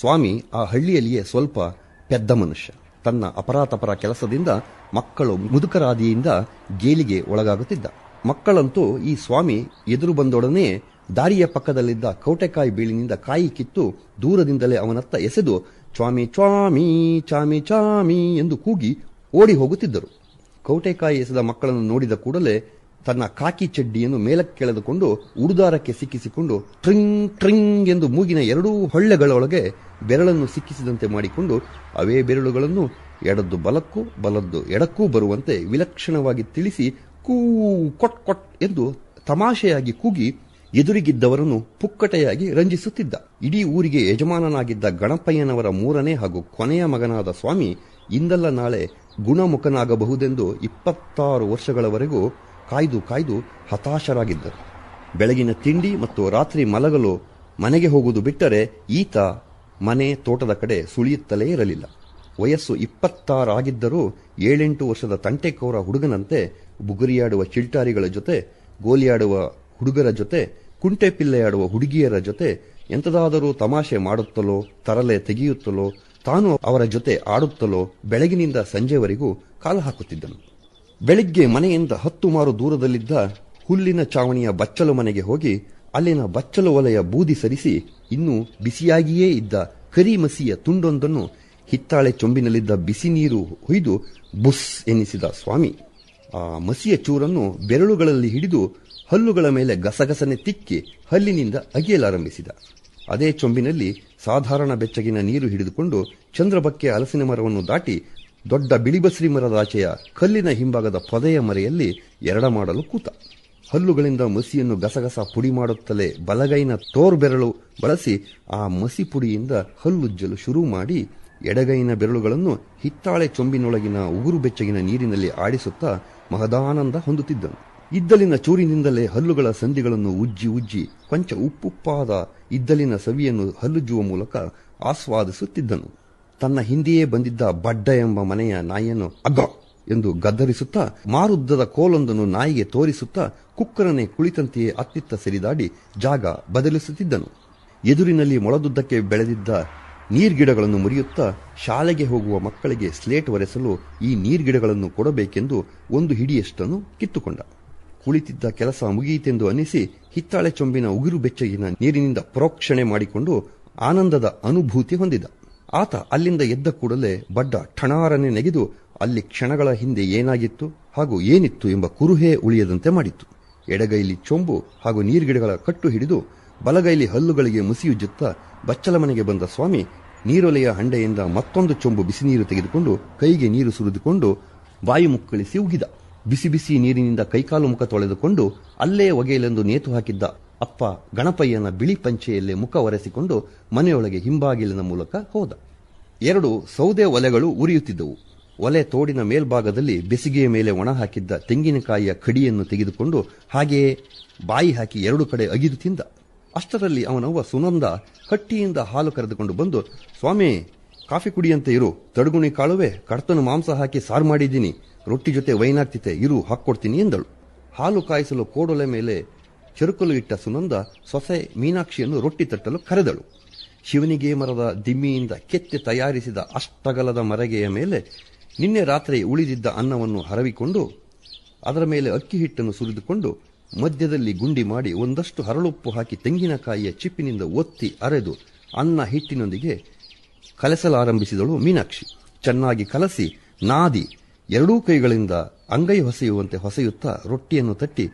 ಸ್ವಾಮಿ ಆ ಹಳ್ಳಿಯಲ್ಲಿಯೇ ಸ್ವಲ್ಪ ಪೆದ್ದ ಮನುಷ್ಯ. ತನ್ನ ಅಪರಾತಪರ ಕೆಲಸದಿಂದ ಮಕ್ಕಳು ಮುದುಕರಾದಿಯಿಂದ ಗೇಲಿಗೆ ಒಳಗಾಗುತ್ತಿದ್ದ. ಮಕ್ಕಳಂತೂ ಈ ಸ್ವಾಮಿ ಎದುರು ಬಂದೊಡನೆ ದಾರಿಯ ಪಕ್ಕದಲ್ಲಿದ್ದ ಕೌಟೆಕಾಯಿ ಬೀಳಿನಿಂದ ಕಾಯಿ ಕಿತ್ತು ದೂರದಿಂದಲೇ ಅವನತ್ತ ಎಸೆದು ಚ್ವಾಮಿ ಸ್ವಾಮಿ ಚಾಮಿ ಚಾಮಿ ಎಂದು ಕೂಗಿ ಓಡಿ ಹೋಗುತ್ತಿದ್ದರು. ಕೌಟೆಕಾಯಿ ಎಸೆದ ಮಕ್ಕಳನ್ನು ನೋಡಿದ ಕೂಡಲೇ ತನ್ನ ಕಾಕಿ ಚಡ್ಡಿಯನ್ನು ಮೇಲಕ್ಕೆಳೆದುಕೊಂಡು ಉಡುದಾರಕ್ಕೆ ಸಿಕ್ಕಿಸಿಕೊಂಡು ಟ್ರಿಂಗ್ ಟ್ರಿಂಗ್ ಎಂದು ಮೂಗಿನ ಎರಡೂ ಹೊಳ್ಳೆಗಳೊಳಗೆ ಬೆರಳನ್ನು ಸಿಕ್ಕಿಸಿದಂತೆ ಮಾಡಿಕೊಂಡು ಅವೇ ಬೆರಳುಗಳನ್ನು ಎಡದ್ದು ಬಲಕ್ಕೂ ಬಲದ್ದು ಎಡಕ್ಕೂ ಬರುವಂತೆ ವಿಲಕ್ಷಣವಾಗಿ ತಿಳಿಸಿ ಕೂ, ಕೊಟ್ ಕೊಟ್ ಎಂದು ತಮಾಷೆಯಾಗಿ ಕೂಗಿ ಎದುರಿಗಿದ್ದವರನ್ನು ಪುಕ್ಕಟೆಯಾಗಿ ರಂಜಿಸುತ್ತಿದ್ದ. ಇಡೀ ಊರಿಗೆ ಯಜಮಾನನಾಗಿದ್ದ ಗಣಪಯ್ಯನವರ ಮೂರನೇ ಹಾಗೂ ಕೊನೆಯ ಮಗನಾದ ಸ್ವಾಮಿ ಇಂದಲ್ಲ ನಾಳೆ ಗುಣಮುಖನಾಗಬಹುದೆಂದು ಇಪ್ಪತ್ತಾರು ವರ್ಷಗಳವರೆಗೂ ಕಾಯ್ದು ಕಾಯ್ದು ಹತಾಶರಾಗಿದ್ದರು. ಬೆಳಗಿನ ತಿಂಡಿ ಮತ್ತು ರಾತ್ರಿ ಮಲಗಲು ಮನೆಗೆ ಹೋಗುವುದು ಬಿಟ್ಟರೆ ಈತ ಮನೆ ತೋಟದ ಕಡೆ ಸುಳಿಯುತ್ತಲೇ ಇರಲಿಲ್ಲ. ವಯಸ್ಸು ಇಪ್ಪತ್ತಾರಾಗಿದ್ದರೂ ಏಳೆಂಟು ವರ್ಷದ ತಂಟೆಕೋರ ಹುಡುಗನಂತೆ ಬುಗುರಿಯಾಡುವ ಚಿಲ್ಟಾರಿಗಳ ಜೊತೆ, ಗೋಲಿಯಾಡುವ ಹುಡುಗರ ಜೊತೆ, ಕುಂಟೆ ಪಿಲ್ಲೆಯಾಡುವ ಹುಡುಗಿಯರ ಜೊತೆ ಎಂತದಾದರೂ ತಮಾಷೆ ಮಾಡುತ್ತಲೋ, ತರಲೆ ತೆಗೆಯುತ್ತಲೋ, ತಾನು ಅವರ ಜೊತೆ ಆಡುತ್ತಲೋ ಬೆಳಗಿನಿಂದ ಸಂಜೆವರೆಗೂ ಕಾಲ ಹಾಕುತ್ತಿದ್ದನು. ಬೆಳಿಗ್ಗೆ ಮನೆಯಿಂದ ಹತ್ತು ಮಾರು ದೂರದಲ್ಲಿದ್ದ ಹುಲ್ಲಿನ ಚಾವಣಿಯ ಬಚ್ಚಲು ಮನೆಗೆ ಹೋಗಿ ಅಲ್ಲಿನ ಬಚ್ಚಲು ಒಲೆಯ ಬೂದಿ ಸರಿಸಿ ಇನ್ನೂ ಬಿಸಿಯಾಗಿಯೇ ಇದ್ದ ಕರಿ ಮಸಿಯ ತುಂಡೊಂದನ್ನು ಹಿತ್ತಾಳೆ ಚೊಂಬಿನಲ್ಲಿದ್ದ ಬಿಸಿ ನೀರು ಹೊಯ್ದು ಬುಸ್ ಎನ್ನಿಸಿದ ಸ್ವಾಮಿ. ಆ ಮಸಿಯ ಚೂರನ್ನು ಬೆರಳುಗಳಲ್ಲಿ ಹಿಡಿದು ಹಲ್ಲುಗಳ ಮೇಲೆ ಗಸಗಸನೆ ತಿಕ್ಕಿ ಹಲ್ಲಿನಿಂದ ಅಗಿಯಲಾರಂಭಿಸಿದ. ಅದೇ ಚೊಂಬಿನಲ್ಲಿ ಸಾಧಾರಣ ಬೆಚ್ಚಗಿನ ನೀರು ಹಿಡಿದುಕೊಂಡು ಚಂದ್ರಬಕ್ಕೆ ಹಲಸಿನ ಮರವನ್ನು ದಾಟಿ ದೊಡ್ಡ ಬಿಳಿಬಸ್ರಿ ಮರದಾಚೆಯ ಕಲ್ಲಿನ ಹಿಂಭಾಗದ ಪೊದೆಯ ಮರೆಯಲ್ಲಿ ಎರಡ ಮಾಡಲು ಕೂತ. ಹಲ್ಲುಗಳಿಂದ ಮಸಿಯನ್ನು ಗಸಗಸ ಪುಡಿ ಮಾಡುತ್ತಲೇ ಬಲಗೈನ ತೋರ್ ಬೆರಳು ಬಳಸಿ ಆ ಮಸಿ ಪುಡಿಯಿಂದ ಹಲ್ಲುಜ್ಜಲು ಶುರು ಮಾಡಿ ಎಡಗೈನ ಬೆರಳುಗಳನ್ನು ಹಿತ್ತಾಳೆ ಚೊಂಬಿನೊಳಗಿನ ಉಗುರು ಬೆಚ್ಚಗಿನ ನೀರಿನಲ್ಲಿ ಆಡಿಸುತ್ತಾ ಮಹದಾನಂದ ಹೊಂದುತ್ತಿದ್ದನು. ಇದ್ದಲಿನ ಚೂರಿನಿಂದಲೇ ಹಲ್ಲುಗಳ ಸಂಧಿಗಳನ್ನು ಉಜ್ಜಿ ಉಜ್ಜಿ ಕೊಂಚ ಉಪ್ಪುಪ್ಪಾದ ಇದ್ದಲಿನ ಸವಿಯನ್ನು ಹಲ್ಲುಜ್ಜುವ ಮೂಲಕ ಆಸ್ವಾದಿಸುತ್ತಿದ್ದನು. ತನ್ನ ಹಿಂದೆಯೇ ಬಂದಿದ್ದ ಬಡ್ಡ ಎಂಬ ಮನೆಯ ನಾಯಿಯನ್ನು ಅಗ್ಗ ಎಂದು ಗದ್ದರಿಸುತ್ತಾ ಮಾರುದ್ದದ ಕೋಲೊಂದನ್ನು ನಾಯಿಗೆ ತೋರಿಸುತ್ತಾ ಕುಕ್ಕರನೆ ಕುಳಿತಂತೆಯೇ ಅತ್ತಿತ್ತ ಸರಿದಾಡಿ ಜಾಗ ಬದಲಿಸುತ್ತಿದ್ದನು. ಎದುರಿನಲ್ಲಿ ಮೊಳದುದ್ದಕ್ಕೆ ಬೆಳೆದಿದ್ದ ನೀರ್ಗಿಡಗಳನ್ನು ಮುರಿಯುತ್ತಾ ಶಾಲೆಗೆ ಹೋಗುವ ಮಕ್ಕಳಿಗೆ ಸ್ಲೇಟ್ ಒರೆಸಲು ಈ ನೀರ್ಗಿಡಗಳನ್ನು ಕೊಡಬೇಕೆಂದು ಒಂದು ಹಿಡಿಯಷ್ಟನ್ನು ಕಿತ್ತುಕೊಂಡ. ಕುಳಿತಿದ್ದ ಕೆಲಸ ಮುಗಿಯಿತೆಂದು ಅನಿಸಿ ಹಿತ್ತಾಳೆ ಚೊಂಬಿನ ಉಗುರು ಬೆಚ್ಚಗಿನ ನೀರಿನಿಂದ ಪ್ರೋಕ್ಷಣೆ ಮಾಡಿಕೊಂಡು ಆನಂದದ ಅನುಭೂತಿ ಹೊಂದಿದ. ಆತ ಅಲ್ಲಿಂದ ಎದ್ದ ಕೂಡಲೇ ಬಡ್ಡ ಠಣಾರನೆ ನೆಗೆದು ಅಲ್ಲಿ ಕ್ಷಣಗಳ ಹಿಂದೆ ಏನಾಗಿತ್ತು ಹಾಗೂ ಏನಿತ್ತು ಎಂಬ ಕುರುಹೇ ಉಳಿಯದಂತೆ ಮಾಡಿತ್ತು. ಎಡಗೈಲಿ ಚೊಂಬು ಹಾಗೂ ನೀರ್ಗಿಡಗಳ ಕಟ್ಟು ಹಿಡಿದು ಬಲಗೈಲಿ ಹಲ್ಲುಗಳಿಗೆ ಮುಸಿಯುಜ್ಜುತ್ತಾ ಬಚ್ಚಲ ಮನೆಗೆ ಬಂದ ಸ್ವಾಮಿ ನೀರೊಲೆಯ ಹಂಡೆಯಿಂದ ಮತ್ತೊಂದು ಚೊಂಬು ಬಿಸಿ ನೀರು ತೆಗೆದುಕೊಂಡು ಕೈಗೆ ನೀರು ಸುರಿದುಕೊಂಡು ಬಾಯಿ ಮುಕ್ಕಳಿಸಿ ಉಗಿದ. ಬಿಸಿ ಬಿಸಿ ನೀರಿನಿಂದ ಕೈಕಾಲು ಮುಖ ತೊಳೆದುಕೊಂಡು ಅಲ್ಲೇ ಒಗೆಯಲೆಂದು ನೇತು ಹಾಕಿದ್ದ. ಅಪ್ಪ ಗಣಪಯ್ಯನ ಬಿಳಿ ಪಂಚೆಯಲ್ಲೇ ಮುಖ ಒರೆಸಿಕೊಂಡು ಮನೆಯೊಳಗೆ ಹಿಂಬಾಗಿಲಿನ ಮೂಲಕ ಹೋದ. ಎರಡು ಸೌದೆ ಒಲೆಗಳು ಉರಿಯುತ್ತಿದ್ದವು. ಒಲೆ ತೋಡಿನ ಮೇಲ್ಭಾಗದಲ್ಲಿ ಬೆಸಿಗೆಯ ಮೇಲೆ ಒಣ ಹಾಕಿದ್ದ ತೆಂಗಿನಕಾಯಿಯ ಕಡಿಯನ್ನು ತೆಗೆದುಕೊಂಡು ಹಾಗೆಯೇ ಬಾಯಿ ಹಾಕಿ ಎರಡು ಕಡೆ ಅಗಿದು ತಿಂದ. ಅಷ್ಟರಲ್ಲಿ ಅವನವ್ವ ಸುನಂದ ಕಟ್ಟಿಯಿಂದ ಹಾಲು ಕರೆದುಕೊಂಡು ಬಂದು, ಸ್ವಾಮಿ, ಕಾಫಿ ಕುಡಿಯಂತೆ ಇರು. ತಡಗುಣಿ ಕಾಳುವೆ ಕಡ್ತನು ಮಾಂಸ ಹಾಕಿ ಸಾರು ಮಾಡಿದ್ದೀನಿ. ರೊಟ್ಟಿ ಜೊತೆ ವೈನಾಗ್ತಿತೆ. ಇರು, ಹಾಕ್ಕೊಡ್ತೀನಿ ಎಂದಳು. ಹಾಲು ಕಾಯಿಸಲು ಕೋಡೊಲೆ ಮೇಲೆ ಚೆರುಕಲು ಇಟ್ಟ ಸುನಂದ ಸೊಸೆ ಮೀನಾಕ್ಷಿಯನ್ನು ರೊಟ್ಟಿ ತಟ್ಟಲು ಕರೆದಳು. ಶಿವನಿಗೆ ಮರದ ದಿಮ್ಮಿಯಿಂದ ಕೆತ್ತಿ ತಯಾರಿಸಿದ ಅಷ್ಟಗಲದ ಮರಗೆಯ ಮೇಲೆ ನಿನ್ನೆ ರಾತ್ರಿ ಉಳಿದಿದ್ದ ಅನ್ನವನ್ನು ಹರವಿಕೊಂಡು, ಅದರ ಮೇಲೆ ಅಕ್ಕಿ ಹಿಟ್ಟನ್ನು ಸುರಿದುಕೊಂಡು ಮಧ್ಯದಲ್ಲಿ ಗುಂಡಿ ಮಾಡಿ ಒಂದಷ್ಟು ಹರಳುಪ್ಪು ಹಾಕಿ ತೆಂಗಿನಕಾಯಿಯ ಚಿಪ್ಪಿನಿಂದ ಒತ್ತಿ ಅರೆದು ಅನ್ನ ಹಿಟ್ಟಿನೊಂದಿಗೆ ಕಲಸಲಾರಂಭಿಸಿದಳು ಮೀನಾಕ್ಷಿ. ಚೆನ್ನಾಗಿ ಕಲಸಿ ನಾದಿ ಎರಡೂ ಕೈಗಳಿಂದ ಅಂಗೈ ಹೊಸೆಯುವಂತೆ ಹೊಸೆಯುತ್ತಾ ರೊಟ್ಟಿಯನ್ನು ತಟ್ಟಿ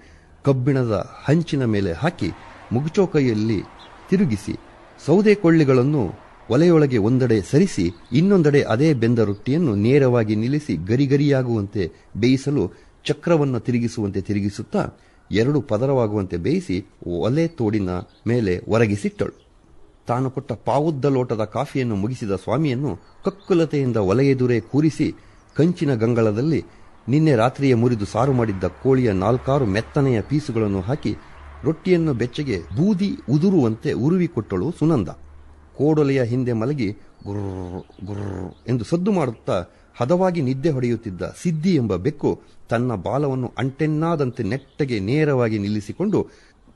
ಕಬ್ಬಿಣದ ಹಂಚಿನ ಮೇಲೆ ಹಾಕಿ ಮುಗುಚೋಕೈಯಲ್ಲಿ ತಿರುಗಿಸಿ ಸೌದೆ ಕೊಳ್ಳಿಗಳನ್ನು ಒಲೆಯೊಳಗೆ ಒಂದೆಡೆ ಸರಿಸಿ, ಇನ್ನೊಂದೆಡೆ ಅದೇ ಬೆಂದ ರೊಟ್ಟಿಯನ್ನು ನೇರವಾಗಿ ನಿಲ್ಲಿಸಿ ಗರಿಗರಿಯಾಗುವಂತೆ ಬೇಯಿಸಲು ಚಕ್ರವನ್ನು ತಿರುಗಿಸುವಂತೆ ತಿರುಗಿಸುತ್ತಾ, ಎರಡು ಪದರವಾಗುವಂತೆ ಬೇಯಿಸಿ ಒಲೆ ತೋಡಿನ ಮೇಲೆ ಒರಗಿಸಿಟ್ಟಳು. ತಾನು ಕೊಟ್ಟ ಪಾವುದ್ದ ಲೋಟದ ಕಾಫಿಯನ್ನು ಮುಗಿಸಿದ ಸ್ವಾಮಿಯನ್ನು ಕಕ್ಕುಲತೆಯಿಂದ ಒಲೆಯೆದುರೇ ಕೂರಿಸಿ, ಕಂಚಿನ ಗಂಗಳದಲ್ಲಿ ನಿನ್ನೆ ರಾತ್ರಿಯೇ ಮುರಿದು ಸಾರು ಮಾಡಿದ್ದ ಕೋಳಿಯ ನಾಲ್ಕಾರು ಮೆತ್ತನೆಯ ಪೀಸುಗಳನ್ನು ಹಾಕಿ ರೊಟ್ಟಿಯನ್ನು ಬೆಚ್ಚಗೆ ಬೂದಿ ಉದುರುವಂತೆ ಉರುವಿಕೊಟ್ಟಳು ಸುನಂದ. ಕೋಡೊಲೆಯ ಹಿಂದೆ ಮಲಗಿ ಗುರ್ರ ಗುರ್ರ ಎಂದು ಸದ್ದು ಮಾಡುತ್ತಾ ಹದವಾಗಿ ನಿದ್ದೆ ಹೊಡೆಯುತ್ತಿದ್ದ ಸಿದ್ದಿ ಎಂಬ ಬೆಕ್ಕು ತನ್ನ ಬಾಲವನ್ನು ಅಂಟೆನ್ನಾದಂತೆ ನೆಟ್ಟಗೆ ನೇರವಾಗಿ ನಿಲ್ಲಿಸಿಕೊಂಡು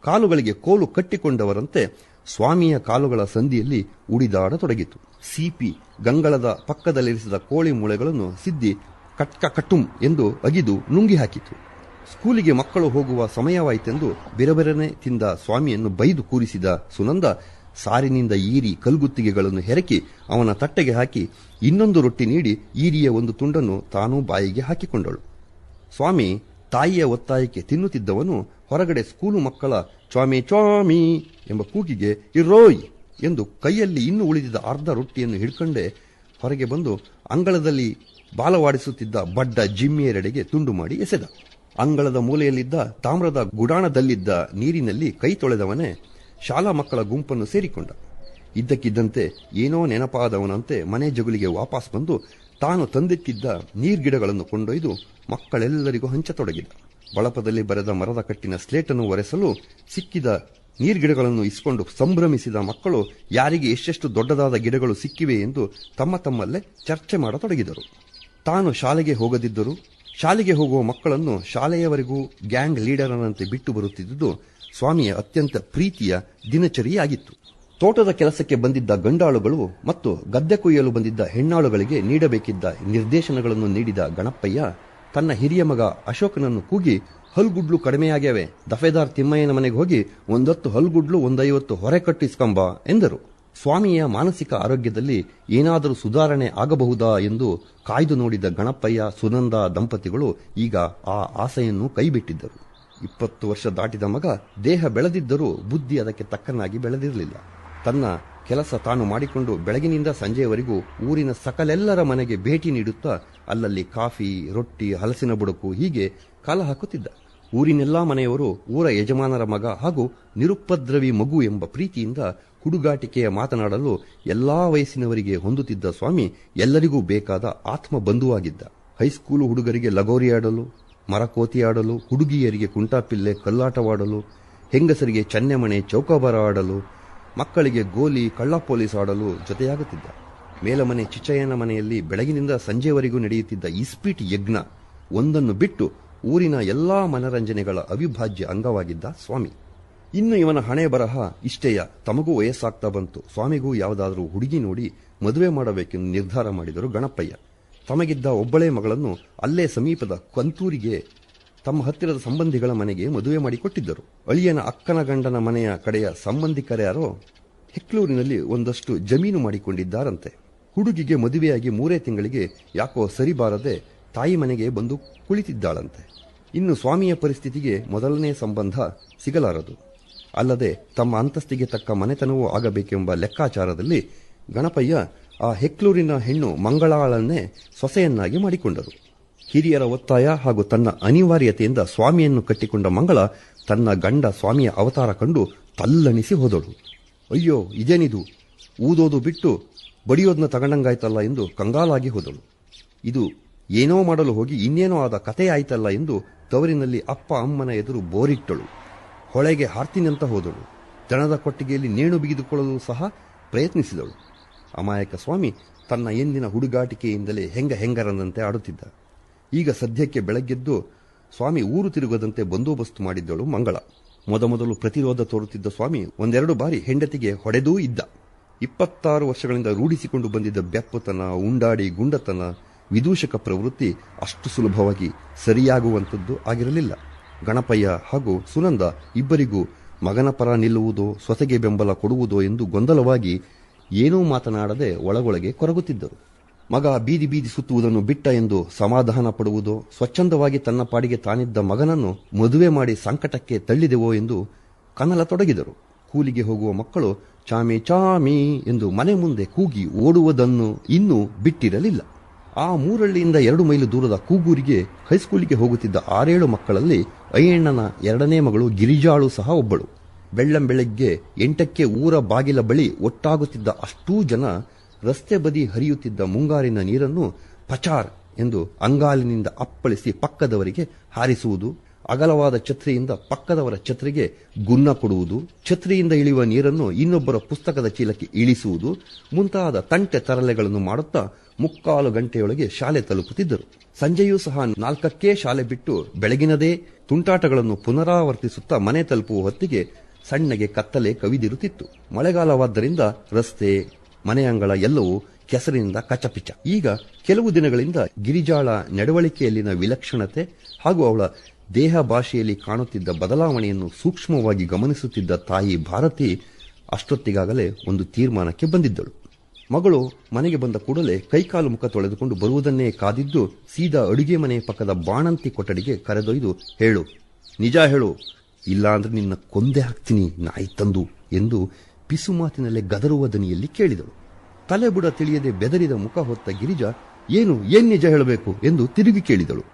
ಕಾಲುಗಳಿಗೆ ಕೋಲು ಕಟ್ಟಿಕೊಂಡವರಂತೆ ಸ್ವಾಮಿಯ ಕಾಲುಗಳ ಸಂದಿಯಲ್ಲಿ ಉಡಿದಾಡತೊಡಗಿತು. ಸಿಪಿ ಗಂಗಳದ ಪಕ್ಕದಲ್ಲಿರಿಸಿದ ಕೋಳಿ ಮೂಳೆಗಳನ್ನು ಸಿದ್ದಿ ಕಟ್ಕ ಕಟ್ಟುಂ ಎಂದು ಅಗಿದು ನುಂಗಿ ಹಾಕಿತು. ಸ್ಕೂಲಿಗೆ ಮಕ್ಕಳು ಹೋಗುವ ಸಮಯವಾಯಿತೆಂದು ಬಿರಬಿರನೆ ತಿಂದ ಸ್ವಾಮಿಯನ್ನು ಬೈದು ಕೂರಿಸಿದ ಸುನಂದ ಸಾರಿನಿಂದ ಈರಿ ಕಲ್ಗುತ್ತಿಗೆಗಳನ್ನು ಹೆರಕಿ ಅವನ ತಟ್ಟೆಗೆ ಹಾಕಿ ಇನ್ನೊಂದು ರೊಟ್ಟಿ ನೀಡಿ ಈರಿಯ ಒಂದು ತುಂಡನ್ನು ತಾನೂ ಬಾಯಿಗೆ ಹಾಕಿಕೊಂಡಳು. ಸ್ವಾಮಿ, ತಾಯಿಯ ಒತ್ತಾಯಕ್ಕೆ ತಿನ್ನುತ್ತಿದ್ದವನು ಹೊರಗಡೆ ಸ್ಕೂಲು ಮಕ್ಕಳ ಸ್ವಾಮಿ ಸ್ವಾಮಿ ಎಂಬ ಕೂಗಿಗೆ ಇರೋಯ್ ಎಂದು ಕೈಯಲ್ಲಿ ಇನ್ನು ಉಳಿದಿದ್ದ ಅರ್ಧ ರೊಟ್ಟಿಯನ್ನು ಹಿಡ್ಕೊಂಡೆ ಹೊರಗೆ ಬಂದು ಅಂಗಳದಲ್ಲಿ ಬಾಲವಾಡಿಸುತ್ತಿದ್ದ ಬಡ್ಡ ಜಿಮ್ಮಿಯರೆಡೆಗೆ ತುಂಡು ಮಾಡಿ ಎಸೆದ. ಅಂಗಳದ ಮೂಲೆಯಲ್ಲಿದ್ದ ತಾಮ್ರದ ಗುಡಾಣದಲ್ಲಿದ್ದ ನೀರಿನಲ್ಲಿ ಕೈ ತೊಳೆದವನೇ ಶಾಲಾ ಮಕ್ಕಳ ಗುಂಪನ್ನು ಸೇರಿಕೊಂಡ. ಇದ್ದಕ್ಕಿದ್ದಂತೆ ಏನೋ ನೆನಪಾದವನಂತೆ ಮನೆ ಜಗುಲಿಗೆ ವಾಪಸ್ ಬಂದು ತಾನು ತಂದಿಟ್ಟಿದ್ದ ನೀರ್ಗಿಡಗಳನ್ನು ಕೊಂಡೊಯ್ದು ಮಕ್ಕಳೆಲ್ಲರಿಗೂ ಹಂಚತೊಡಗಿದ. ಬಳಪದಲ್ಲಿ ಬರೆದ ಮರದ ಕಟ್ಟಿನ ಸ್ಲೇಟನ್ನು ಒರೆಸಲು ಸಿಕ್ಕಿದ ನೀರ್ಗಿಡಗಳನ್ನು ಇಸ್ಕೊಂಡು ಸಂಭ್ರಮಿಸಿದ ಮಕ್ಕಳು ಯಾರಿಗೆ ಎಷ್ಟೆಷ್ಟು ದೊಡ್ಡದಾದ ಗಿಡಗಳು ಸಿಕ್ಕಿವೆ ಎಂದು ತಮ್ಮ ತಮ್ಮಲ್ಲೇ ಚರ್ಚೆ ಮಾಡತೊಡಗಿದರು. ತಾನು ಶಾಲೆಗೆ ಹೋಗದಿದ್ದರೂ ಶಾಲೆಗೆ ಹೋಗುವ ಮಕ್ಕಳನ್ನು ಶಾಲೆಯವರೆಗೂ ಗ್ಯಾಂಗ್ ಲೀಡರನಂತೆ ಬಿಟ್ಟು ಬರುತ್ತಿದ್ದುದು ಸ್ವಾಮಿಯ ಅತ್ಯಂತ ಪ್ರೀತಿಯ ದಿನಚರಿಯಾಗಿತ್ತು. ತೋಟದ ಕೆಲಸಕ್ಕೆ ಬಂದಿದ್ದ ಗಂಡಾಳುಗಳು ಮತ್ತು ಗದ್ದೆ ಕೊಯ್ಯಲು ಬಂದಿದ್ದ ಹೆಣ್ಣಾಳುಗಳಿಗೆ ನೀಡಬೇಕಿದ್ದ ನಿರ್ದೇಶನಗಳನ್ನು ನೀಡಿದ ಗಣಪಯ್ಯ ತನ್ನ ಹಿರಿಯ ಮಗ ಅಶೋಕನನ್ನು ಕೂಗಿ ಹಲ್ಗುಡ್ಲು ಕಡಿಮೆಯಾಗ್ಯಾವೆ, ದಫೇದಾರ್ ತಿಮ್ಮಯ್ಯನ ಮನೆಗೆ ಹೋಗಿ ಒಂದತ್ತು ಹಲ್ಗುಡ್ಲು ಒಂದೈವತ್ತು ಹೊರೆ ಕಟ್ಟಿಸ್ಕೊಂಬ ಎಂದರು. ಸ್ವಾಮಿಯ ಮಾನಸಿಕ ಆರೋಗ್ಯದಲ್ಲಿ ಏನಾದರೂ ಸುಧಾರಣೆ ಆಗಬಹುದಾ ಎಂದು ಕಾಯ್ದು ನೋಡಿದ ಗಣಪಯ್ಯ ಸುನಂದ ದಂಪತಿಗಳು ಈಗ ಆ ಆಸೆಯನ್ನು ಕೈಬಿಟ್ಟಿದ್ದರು. ಇಪ್ಪತ್ತು ವರ್ಷ ದಾಟಿದ ಮಗ ದೇಹ ಬೆಳೆದಿದ್ದರೂ ಬುದ್ಧಿ ಅದಕ್ಕೆ ತಕ್ಕನಾಗಿ ಬೆಳೆದಿರಲಿಲ್ಲ. ತನ್ನ ಕೆಲಸ ತಾನು ಮಾಡಿಕೊಂಡು ಬೆಳಗಿನಿಂದ ಸಂಜೆಯವರೆಗೂ ಊರಿನ ಸಕಲೆಲ್ಲರ ಮನೆಗೆ ಭೇಟಿ ನೀಡುತ್ತಾ ಅಲ್ಲಲ್ಲಿ ಕಾಫಿ, ರೊಟ್ಟಿ, ಹಲಸಿನ ಬುಡಕು ಹೀಗೆ ಕಾಲ ಹಾಕುತ್ತಿದ್ದ. ಊರಿನೆಲ್ಲಾ ಮನೆಯವರು ಊರ ಯಜಮಾನರ ಮಗ ಹಾಗೂ ನಿರುಪದ್ರವಿ ಮಗು ಎಂಬ ಪ್ರೀತಿಯಿಂದ ಹುಡುಗಾಟಿಕೆಯ ಮಾತನಾಡಲು ಎಲ್ಲಾ ವಯಸ್ಸಿನವರಿಗೆ ಹೊಂದುತ್ತಿದ್ದ ಸ್ವಾಮಿ ಎಲ್ಲರಿಗೂ ಬೇಕಾದ ಆತ್ಮ ಬಂಧುವಾಗಿದ್ದ ಹೈಸ್ಕೂಲು ಹುಡುಗರಿಗೆ ಲಗೋರಿ ಆಡಲು, ಮರಕೋತಿ ಆಡಲು, ಹುಡುಗಿಯರಿಗೆ ಕುಂಟಾಪಿಲ್ಲೆ ಕಲ್ಲಾಟವಾಡಲು, ಹೆಂಗಸರಿಗೆ ಚನ್ನೆಮಣೆ ಚೌಕಾಬಾರ ಆಡಲು, ಮಕ್ಕಳಿಗೆ ಗೋಲಿ ಕಳ್ಳ ಪೊಲೀಸ್ ಆಡಲು ಜೊತೆಯಾಗುತ್ತಿದ್ದ. ಮೇಲಮನೆ ಚಿಚ್ಚಯ್ಯನ ಮನೆಯಲ್ಲಿ ಬೆಳಗಿನಿಂದ ಸಂಜೆವರೆಗೂ ನಡೆಯುತ್ತಿದ್ದ ಇಸ್ಪೀಟ್ ಯಜ್ಞ ಒಂದನ್ನು ಬಿಟ್ಟು ಊರಿನ ಎಲ್ಲಾ ಮನರಂಜನೆಗಳ ಅವಿಭಾಜ್ಯ ಅಂಗವಾಗಿದ್ದ ಸ್ವಾಮಿ. ಇನ್ನು ಇವನ ಹಣೆ ಬರಹ ಇಷ್ಟೇಯ? ತಮಗೂ ವಯಸ್ಸಾಗ್ತಾ ಬಂತು. ಸ್ವಾಮಿಗೂ ಯಾವುದಾದರೂ ಹುಡುಗಿ ನೋಡಿ ಮದುವೆ ಮಾಡಬೇಕೆಂದು ನಿರ್ಧಾರ ಮಾಡಿದರು ಗಣಪಯ್ಯ ತಮಗಿದ್ದ ಒಬ್ಬಳೇ ಮಗಳನ್ನು ಅಲ್ಲೇ ಸಮೀಪದ ಕಂತೂರಿಗೆ ತಮ್ಮ ಹತ್ತಿರದ ಸಂಬಂಧಿಗಳ ಮನೆಗೆ ಮದುವೆ ಮಾಡಿಕೊಟ್ಟಿದ್ದರು. ಅಳಿಯನ ಅಕ್ಕನ ಗಂಡನ ಮನೆಯ ಕಡೆಯ ಸಂಬಂಧಿಕರ್ಯಾರೋ ಹೆಕ್ಲೂರಿನಲ್ಲಿ ಒಂದಷ್ಟು ಜಮೀನು ಮಾಡಿಕೊಂಡಿದ್ದಾರಂತೆ. ಹುಡುಗಿಗೆ ಮದುವೆಯಾಗಿ ಮೂರೇ ತಿಂಗಳಿಗೆ ಯಾಕೋ ಸರಿಬಾರದೆ ತಾಯಿ ಮನೆಗೆ ಬಂದು ಕುಳಿತಿದ್ದಾಳಂತೆ. ಇನ್ನು ಸ್ವಾಮಿಯ ಪರಿಸ್ಥಿತಿಗೆ ಮೊದಲನೇ ಸಂಬಂಧ ಸಿಗಲಾರದು. ಅಲ್ಲದೆ ತಮ್ಮ ಅಂತಸ್ತಿಗೆ ತಕ್ಕ ಮನೆತನವೂ ಆಗಬೇಕೆಂಬ ಲೆಕ್ಕಾಚಾರದಲ್ಲಿ ಗಣಪಯ್ಯ ಆ ಹೆಕ್ಲೂರಿನ ಹೆಣ್ಣು ಮಂಗಳಾಳನ್ನೇ ಸೊಸೆಯನ್ನಾಗಿ ಮಾಡಿಕೊಂಡರು. ಹಿರಿಯರ ಒತ್ತಾಯ ಹಾಗೂ ತನ್ನ ಅನಿವಾರ್ಯತೆಯಿಂದ ಸ್ವಾಮಿಯನ್ನು ಕಟ್ಟಿಕೊಂಡ ಮಂಗಳ ತನ್ನ ಗಂಡ ಸ್ವಾಮಿಯ ಅವತಾರ ಕಂಡು ತಲ್ಲಣಿಸಿ ಹೋದಳು. ಅಯ್ಯೋ, ಇದೇನಿದು? ಊದೋದು ಬಿಟ್ಟು ಬಡಿಯೋದನ್ನ ತಗೊಂಡಂಗಾಯ್ತಲ್ಲ ಎಂದು ಕಂಗಾಲಾಗಿ ಹೋದಳು. ಇದು ಏನೋ ಮಾಡಲು ಹೋಗಿ ಇನ್ನೇನೋ ಆದ ಕತೆ ಆಯ್ತಲ್ಲ ಎಂದು ತವರಿನಲ್ಲಿ ಅಪ್ಪ ಅಮ್ಮನ ಎದುರು ಬೋರಿಟ್ಟಳು. ಹೊಳೆಗೆ ಹಾರ್ತಿನಂತ ಹೋದಳು. ದಣದ ಕೊಟ್ಟಿಗೆಯಲ್ಲಿ ನೇಣು ಬಿಗಿದುಕೊಳ್ಳಲು ಸಹ ಪ್ರಯತ್ನಿಸಿದಳು. ಅಮಾಯಕ ಸ್ವಾಮಿ ತನ್ನ ಎಂದಿನ ಹುಡುಗಾಟಿಕೆಯಿಂದಲೇ ಹೆಂಗ ಹೆಂಗರಂದಂತೆ ಆಡುತ್ತಿದ್ದ. ಈಗ ಸದ್ಯಕ್ಕೆ ಬೆಳಗ್ಗೆದ್ದು ಸ್ವಾಮಿ ಊರು ತಿರುಗದಂತೆ ಬಂದೋಬಸ್ತು ಮಾಡಿದ್ದಳು ಮಂಗಳ. ಮೊದಮೊದಲು ಪ್ರತಿರೋಧ ತೋರುತ್ತಿದ್ದ ಸ್ವಾಮಿ ಒಂದೆರಡು ಬಾರಿ ಹೆಂಡತಿಗೆ ಹೊಡೆದೂ ಇದ್ದ. ಇಪ್ಪತ್ತಾರು ವರ್ಷಗಳಿಂದ ರೂಢಿಸಿಕೊಂಡು ಬಂದಿದ್ದ ಬೆಪ್ಪತನ ಉಂಡಾಡಿ ಗುಂಡತನ ವಿದೂಷಕ ಪ್ರವೃತ್ತಿ ಅಷ್ಟು ಸುಲಭವಾಗಿ ಸರಿಯಾಗುವಂಥದ್ದು ಆಗಿರಲಿಲ್ಲ. ಗಣಪಯ್ಯ ಹಾಗೂ ಸುನಂದ ಇಬ್ಬರಿಗೂ ಮಗನ ಪರ ನಿಲ್ಲುವುದೋ ಸೊಸೆಗೆ ಬೆಂಬಲ ಕೊಡುವುದೋ ಎಂದು ಗೊಂದಲವಾಗಿ ಏನೂ ಮಾತನಾಡದೆ ಒಳಗೊಳಗೆ ಕೊರಗುತ್ತಿದ್ದರು. ಮಗ ಬೀದಿ ಬೀದಿ ಸುತ್ತುವುದನ್ನು ಬಿಟ್ಟ ಎಂದು ಸಮಾಧಾನ ಪಡುವುದೋ, ಸ್ವಚ್ಛಂದವಾಗಿ ತನ್ನ ಪಾಡಿಗೆ ತಾನಿದ್ದ ಮಗನನ್ನು ಮದುವೆ ಮಾಡಿ ಸಂಕಟಕ್ಕೆ ತಳ್ಳಿದೆವೋ ಎಂದು ಕನಲತೊಡಗಿದರು ಕೂಲಿಗೆ ಹೋಗುವ ಮಕ್ಕಳು ಚಾಮಿ ಚಾಮಿ ಎಂದು ಮನೆ ಮುಂದೆ ಕೂಗಿ ಓಡುವುದನ್ನು ಇನ್ನೂ ಬಿಟ್ಟಿರಲಿಲ್ಲ. ಆ ಮೂರಳ್ಳಿಯಿಂದ ಎರಡು ಮೈಲು ದೂರದ ಕೂಗೂರಿಗೆ ಹೈಸ್ಕೂಲಿಗೆ ಹೋಗುತ್ತಿದ್ದ ಆರೇಳು ಮಕ್ಕಳಲ್ಲಿ ಅಯ್ಯಣ್ಣನ ಎರಡನೇ ಮಗಳು ಗಿರಿಜಾಳು ಸಹ ಒಬ್ಬಳು. ಬೆಳ್ಳಂಬೆಳಗ್ಗೆ ಎಂಟಕ್ಕೆ ಊರ ಬಾಗಿಲ ಬಳಿ ಒಟ್ಟಾಗುತ್ತಿದ್ದ ಅಷ್ಟೂ ಜನ ರಸ್ತೆ ಬದಿ ಹರಿಯುತ್ತಿದ್ದ ಮುಂಗಾರಿನ ನೀರನ್ನು ಪಚಾರ್ ಎಂದು ಅಂಗಾಲಿನಿಂದ ಅಪ್ಪಳಿಸಿ ಪಕ್ಕದವರಿಗೆ ಹಾರಿಸುವುದು, ಅಗಲವಾದ ಛತ್ರಿಯಿಂದ ಪಕ್ಕದವರ ಛತ್ರಿಗೆ ಗುನ್ನ ಕೊಡುವುದು, ಛತ್ರಿಯಿಂದ ಇಳಿಯುವ ನೀರನ್ನು ಇನ್ನೊಬ್ಬರ ಪುಸ್ತಕದ ಚೀಲಕ್ಕೆ ಇಳಿಸುವುದು, ಮುಂತಾದ ತಂಟೆ ತರಲೆಗಳನ್ನು ಮಾಡುತ್ತಾ ಮುಕ್ಕಾಲು ಗಂಟೆಯೊಳಗೆ ಶಾಲೆ ತಲುಪುತ್ತಿದ್ದರು. ಸಂಜೆಯೂ ಸಹ ನಾಲ್ಕಕ್ಕೇ ಶಾಲೆ ಬಿಟ್ಟು ಬೆಳಗಿನದೇ ತುಂಟಾಟಗಳನ್ನು ಪುನರಾವರ್ತಿಸುತ್ತಾ ಮನೆ ತಲುಪುವ ಹೊತ್ತಿಗೆ ಸಣ್ಣಗೆ ಕತ್ತಲೆ ಕವಿದಿರುತ್ತಿತ್ತು. ಮಳೆಗಾಲವಾದ್ದರಿಂದ ರಸ್ತೆ ಮನೆಯಂಗಳ ಎಲ್ಲವೂ ಕೆಸರಿನಿಂದ ಕಚಪಿಚ ಈಗ ಕೆಲವು ದಿನಗಳಿಂದ ಗಿರಿಜಾಳ ನಡವಳಿಕೆಯಲ್ಲಿನ ವಿಲಕ್ಷಣತೆ ಹಾಗೂ ಅವಳ ದೇಹ ಭಾಷೆಯಲ್ಲಿ ಕಾಣುತ್ತಿದ್ದ ಬದಲಾವಣೆಯನ್ನು ಸೂಕ್ಷ್ಮವಾಗಿ ಗಮನಿಸುತ್ತಿದ್ದ ತಾಯಿ ಭಾರತಿ ಅಷ್ಟೊತ್ತಿಗಾಗಲೇ ಒಂದು ತೀರ್ಮಾನಕ್ಕೆ ಬಂದಿದ್ದಳು. ಮಗಳು ಮನೆಗೆ ಬಂದ ಕೂಡಲೇ ಕೈಕಾಲು ಮುಖ ತೊಳೆದುಕೊಂಡು ಬರುವುದನ್ನೇ ಕಾದಿದ್ದು ಸೀದಾ ಅಡುಗೆ ಮನೆ ಪಕ್ಕದ ಬಾಣಂತಿ ಕೊಠಡಿಗೆ ಕರೆದೊಯ್ದು ಹೇಳು. ನಿಜ ಹೇಳು. ಇಲ್ಲಾಂದ್ರೆ ನಿನ್ನ ಕೊಂದೆ ಹಾಕ್ತೀನಿ, ನಾಯಿ ತಂದು ಎಂದು ಪಿಸು ಮಾತಿನಲ್ಲೇ ಗದರುವ ದನಿಯಲ್ಲಿ ಕೇಳಿದಳು. ತಲೆಬುಡ ತಿಳಿಯದೆ ಬೆದರಿದ ಮುಖ ಹೊತ್ತ ಗಿರಿಜ, ಏನು, ಏನ್ ನಿಜ ಹೇಳಬೇಕು ಎಂದು ತಿರುಗಿ ಕೇಳಿದಳು.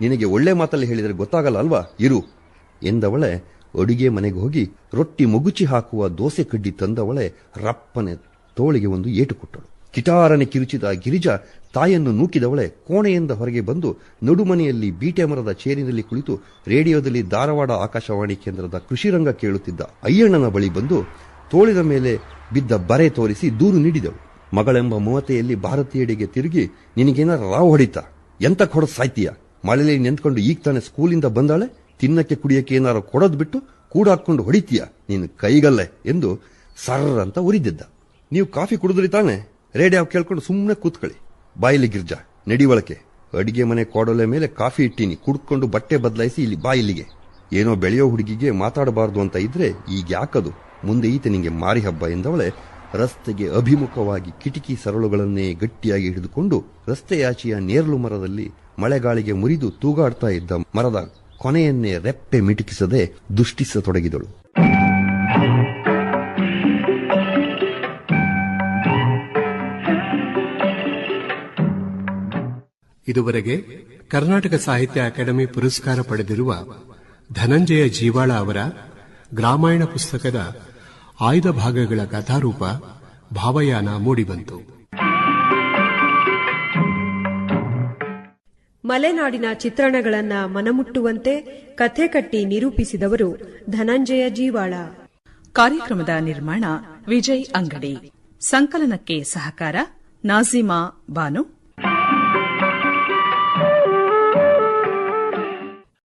ನಿನಗೆ ಒಳ್ಳೆ ಮಾತಲ್ಲಿ ಹೇಳಿದರೆ ಗೊತ್ತಾಗಲ್ಲ ಅಲ್ವಾ? ಇರು ಎಂದವಳೆ ಅಡುಗೆ ಮನೆಗೆ ಹೋಗಿ ರೊಟ್ಟಿ ಮಗುಚಿ ಹಾಕುವ ದೋಸೆ ಕಡ್ಡಿ ತಂದವಳೆ ರಪ್ಪನೆ ತೋಳಿಗೆ ಒಂದು ಏಟು ಕೊಟ್ಟಳು. ಕಿಟಾರನೆ ಕಿರುಚಿದ ಗಿರಿಜ ತಾಯನ್ನು ನೂಕಿದವಳೆ ಕೋಣೆಯಿಂದ ಹೊರಗೆ ಬಂದು ನಡುಮನೆಯಲ್ಲಿ ಬೀಟೆ ಮರದ ಚೇರಿನಲ್ಲಿ ಕುಳಿತು ರೇಡಿಯೋದಲ್ಲಿ ಧಾರವಾಡ ಆಕಾಶವಾಣಿ ಕೇಂದ್ರದ ಕೃಷಿರಂಗ ಕೇಳುತ್ತಿದ್ದ ಅಯ್ಯಣ್ಣನ ಬಳಿ ಬಂದು ತೋಳಿನ ಮೇಲೆ ಬಿದ್ದ ಬರೆ ತೋರಿಸಿ ದೂರು ನೀಡಿದವು. ಮಗಳೆಂಬ ಮೂವತೆಯಲ್ಲಿ ಭಾರತೀಯಡೆಗೆ ತಿರುಗಿ, ನಿನಗೇನಾರ ರಾವ್ ಹೊಡಿತಾ? ಎಂತ ಕೊಡೋದು ಸಾಯ್ತೀಯ? ಮಳೆಯಲ್ಲಿ ನಿಂತ್ಕೊಂಡು ಈಗ ತಾನೆ ಸ್ಕೂಲಿಂದ ಬಂದಾಳೆ? ತಿನ್ನಕ್ಕೆ ಕುಡಿಯಕ್ಕೆ ಏನಾರು ಕೊಡೋದ್ ಬಿಟ್ಟು ಕೂಡಾಕೊಂಡು ಹೊಡಿತೀಯ? ನೀನು ಕೈಗಲ್ಲೆ ಎಂದು ಸರ್ರ ಅಂತ ಉರಿದಿದ್ದ. ನೀವು ಕಾಫಿ ಕುಡಿದ್ರಿ ತಾನೆ? ರೇಡಿಯೋ ಕೇಳ್ಕೊಂಡು ಸುಮ್ಮನೆ ಕೂತ್ಕೊಳ್ಳಿ. ಬಾಯಿಲಿ ಗಿರ್ಜಾ, ನಡಿ ಅಡಿಗೆ ಮನೆ ಕೋಡೊಲೆ ಮೇಲೆ ಕಾಫಿ ಇಟ್ಟೀನಿ, ಕುಡ್ಕೊಂಡು ಬಟ್ಟೆ ಬದಲಾಯಿಸಿ ಇಲ್ಲಿ ಬಾಯಿಲಿಗೆ ಏನೋ ಬೆಳೆಯೋ ಹುಡುಗಿಗೆ ಮಾತಾಡಬಾರ್ದು ಅಂತ ಇದ್ರೆ ಈಗ ಯಾಕದು? ಮುಂದೆ ಈತ ನಿಂಗೆ ಮಾರಿ ಹಬ್ಬ ಎಂದವಳೆ ರಸ್ತೆಗೆ ಅಭಿಮುಖವಾಗಿ ಕಿಟಕಿ ಸರಳುಗಳನ್ನೇ ಗಟ್ಟಿಯಾಗಿ ಹಿಡಿದುಕೊಂಡು ರಸ್ತೆಯಾಚೆಯ ನೇರಲು ಮರದಲ್ಲಿ ಮಳೆಗಾಳಿಗೆ ಮುರಿದು ತೂಗಾಡ್ತಾ ಇದ್ದ ಮರದ ಕೊನೆಯನ್ನೇ ರೆಪ್ಪೆ ಮಿಟುಕಿಸದೆ ದುಷ್ಟಿಸತೊಡಗಿದಳು. ಇದುವರೆಗೆ ಕರ್ನಾಟಕ ಸಾಹಿತ್ಯ ಅಕಾಡೆಮಿ ಪುರಸ್ಕಾರ ಪಡೆದಿರುವ ಧನಂಜಯ ಜೀವಾಳ ಅವರ ಗ್ರಾಮಾಯಣ ಪುಸ್ತಕದ ಆಯ್ದ ಭಾಗಗಳ ಕಥಾರೂಪ ಭಾವಯಾನ ಮೂಡಿಬಂತು. ಮಲೆನಾಡಿನ ಚಿತ್ರಣಗಳನ್ನ ಮನಮುಟ್ಟುವಂತೆ ಕಥೆ ಕಟ್ಟಿ ನಿರೂಪಿಸಿದವರು ಧನಂಜಯ ಜೀವಾಳ. ಕಾರ್ಯಕ್ರಮದ ನಿರ್ಮಾಣ ವಿಜಯ್ ಅಂಗಡಿ. ಸಂಕಲನಕ್ಕೆ ಸಹಕಾರ ನಾಜಿಮಾ ಬಾನು.